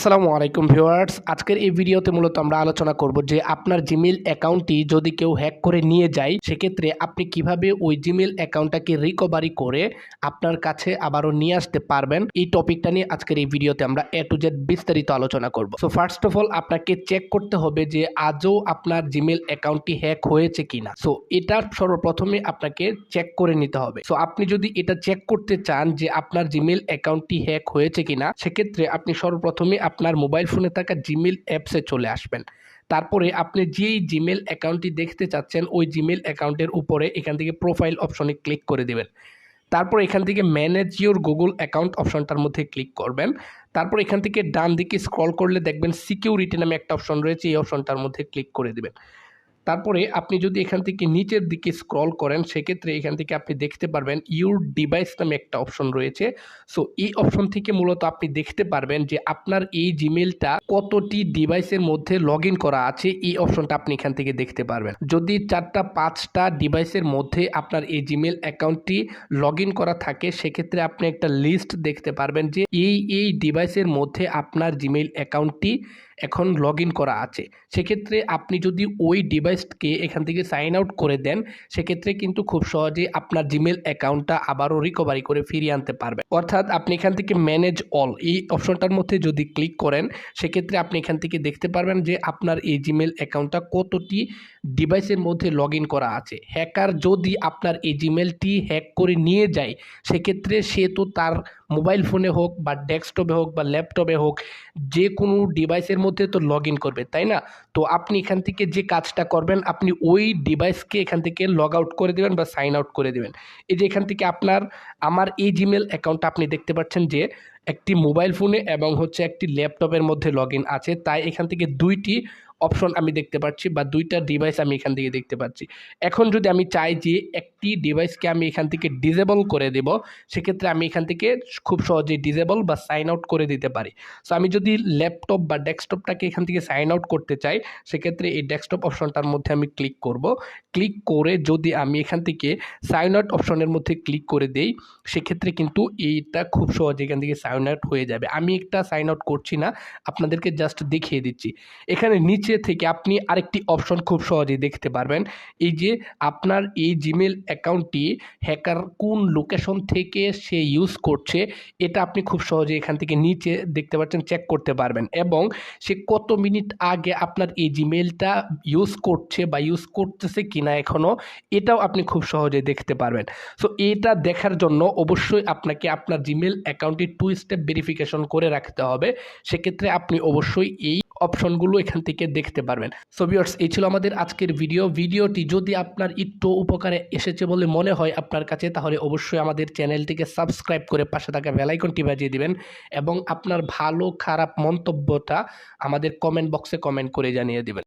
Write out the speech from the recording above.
আসসালামু আলাইকুম ভিউয়ার্স। আজকের এই ভিডিওতে মূলত আমরা আলোচনা করব যে আপনার জিমেল অ্যাকাউন্টটি যদি কেউ হ্যাক করে নিয়ে যায়, সেক্ষেত্রে আপনি কীভাবে ওই জিমেল অ্যাকাউন্টটাকে রিকভারি করে আপনার কাছে আবারও নিয়ে আসতে পারবেন? এই টপিকটা নিয়ে আজকের এই ভিডিওতে আমরা এ টু জেড বিস্তারিত আলোচনা করব। সো ফার্স্ট অফ অল আপনাকে চেক করতে হবে যে আজও আপনার জিমেল অ্যাকাউন্টটি হ্যাক হয়েছে কিনা। সো এটা সর্বপ্রথমে আপনাকে চেক করে নিতে হবে। সো আপনি যদি এটা চেক করতে চান যে আপনার জিমেল অ্যাকাউন্টটি হ্যাক হয়েছে কিনা, সেক্ষেত্রে আপনি সর্বপ্রথমে আপনার মোবাইল ফোনে থাকা জিমেল অ্যাপসে চলে আসবেন। তারপরে আপনি যেই জিমেল অ্যাকাউন্টটি দেখতে চাচ্ছেন, ওই জিমেল অ্যাকাউন্টের উপরে এখান থেকে প্রোফাইল অপশনে ক্লিক করে দেবেন। তারপর এখান থেকে ম্যানেজ ইউর গুগল অ্যাকাউন্ট অপশনটার মধ্যে ক্লিক করবেন। তারপর এখান থেকে ডান দিকে স্ক্রল করলে দেখবেন সিকিউরিটি নামে একটা অপশন রয়েছে, এই অপশনটার মধ্যে ক্লিক করে দেবেন। তারপরে আপনি যদি এখান থেকে নিচের দিকে স্ক্রল করেন, সেক্ষেত্রে এখান থেকে আপনি দেখতে পারবেন ইউর ডিভাইস নামে একটা অপশন রয়েছে। সো এই অপশন থেকে মূলত আপনি দেখতে পারবেন যে আপনার এই জিমেলটা কতটি ডিভাইসের মধ্যে লগ করা আছে, এই অপশনটা আপনি এখান থেকে দেখতে পারবেন। যদি চারটা, পাঁচটা ডিভাইসের মধ্যে আপনার এই জিমেল অ্যাকাউন্টটি লগ করা থাকে, সেক্ষেত্রে আপনি একটা লিস্ট দেখতে পারবেন যে এই এই ডিভাইসের মধ্যে আপনার জিমেল অ্যাকাউন্টটি এখন লগ করা আছে। সেক্ষেত্রে আপনি যদি ওই ডিভাইসকে এখান থেকে সাইন আউট করে দেন, সেক্ষেত্রে কিন্তু খুব সহজে আপনার জিমেল অ্যাকাউন্টটা আবারও রিকভারি করে ফিরিয়ে আনতে পারবেন। অর্থাৎ আপনি এখান থেকে ম্যানেজ অল এই অপশনটার মধ্যে যদি ক্লিক করেন, সেক্ষেত্রে আপনি এখান থেকে দেখতে পারবেন যে আপনার এই জিমেল অ্যাকাউন্টটা কতটি ডিভাইসের মধ্যে লগ করা আছে। হ্যাকার যদি আপনার এই জিমেলটি হ্যাক করে নিয়ে যায়, সেক্ষেত্রে সে তো তার মোবাইল ফোনে হোক বা ডেস্কটপে হোক বা ল্যাপটপে হোক, যে কোনো ডিভাইসের মধ্যে তো লগ ইন করবে, তাই না? তো আপনি এখান থেকে যে কাজটা করবেন, আপনি ওই ডিভাইসকে এখান থেকে লগ আউট করে দেবেন বা সাইন আউট করে দেবেন। এই যে এখান থেকে আপনার, আমার এই জিমেল অ্যাকাউন্টটা আপনি দেখতে পাচ্ছেন যে একটি মোবাইল ফোনে এবং হচ্ছে একটি ল্যাপটপের মধ্যে লগ আছে। তাই এখান থেকে দুইটি অপশন আমি দেখতে পাচ্ছি বা দুইটা ডিভাইস আমি এখান থেকে দেখতে পাচ্ছি। এখন যদি আমি চাই যে একটি ডিভাইসকে আমি এখান থেকে ডিজেবল করে দেব, সেক্ষেত্রে আমি এখান থেকে খুব সহজেই ডিজেবল বা সাইন আউট করে দিতে পারি। সো আমি যদি ল্যাপটপ বা ডেস্কটপটাকে এখান থেকে সাইন আউট করতে চাই, সেক্ষেত্রে এই ডেস্কটপ অপশনটার মধ্যে আমি ক্লিক করব। ক্লিক করে যদি আমি এখান থেকে সাইন আউট অপশনের মধ্যে ক্লিক করে দেই, সেক্ষেত্রে কিন্তু এইটা খুব সহজে এখান থেকে সাইন আউট হয়ে যাবে। আমি একটা সাইন আউট করছি না, আপনাদেরকে জাস্ট দেখিয়ে দিচ্ছি। এখানে নিচে থেকে আপনি আরেকটি অপশন খুব সহজেই দেখতে পারবেন। এই যে আপনার এই জিমেল অ্যাকাউন্টটি হ্যাকার কোন লোকেশন থেকে সে ইউজ করছে, এটা আপনি খুব সহজে এখান থেকে নিচে দেখতে পাচ্ছেন চেক করতে পারবেন। এবং সে কত মিনিট আগে আপনার এই জিমেলটা ইউজ করছে বা ইউজ করতেছে কিনা এখনও এটাও আপনি খুব সহজে দেখতে পারবেন। সো এটা দেখার জন্য অবশ্যই আপনাকে আপনার জিমেল অ্যাকাউন্টটি টু স্টেপ ভেরিফিকেশন করে রাখতে হবে। সেক্ষেত্রে আপনি অবশ্যই এই অপশনগুলো এখান থেকে দেখতে পারবেন। সো ভিউয়ার্স এই ছিল আমাদের আজকের ভিডিও ভিডিওটি যদি আপনার একটু উপকারে এসেছে বলে মনে হয় আপনার কাছে, তাহলে অবশ্যই আমাদের চ্যানেলটিকে সাবস্ক্রাইব করে পাশে থাকা বেলাইকনটি বাজিয়ে দিবেন এবং আপনার ভালো, খারাপ মন্তব্যটা আমাদের কমেন্ট বক্সে কমেন্ট করে জানিয়ে দিবেন।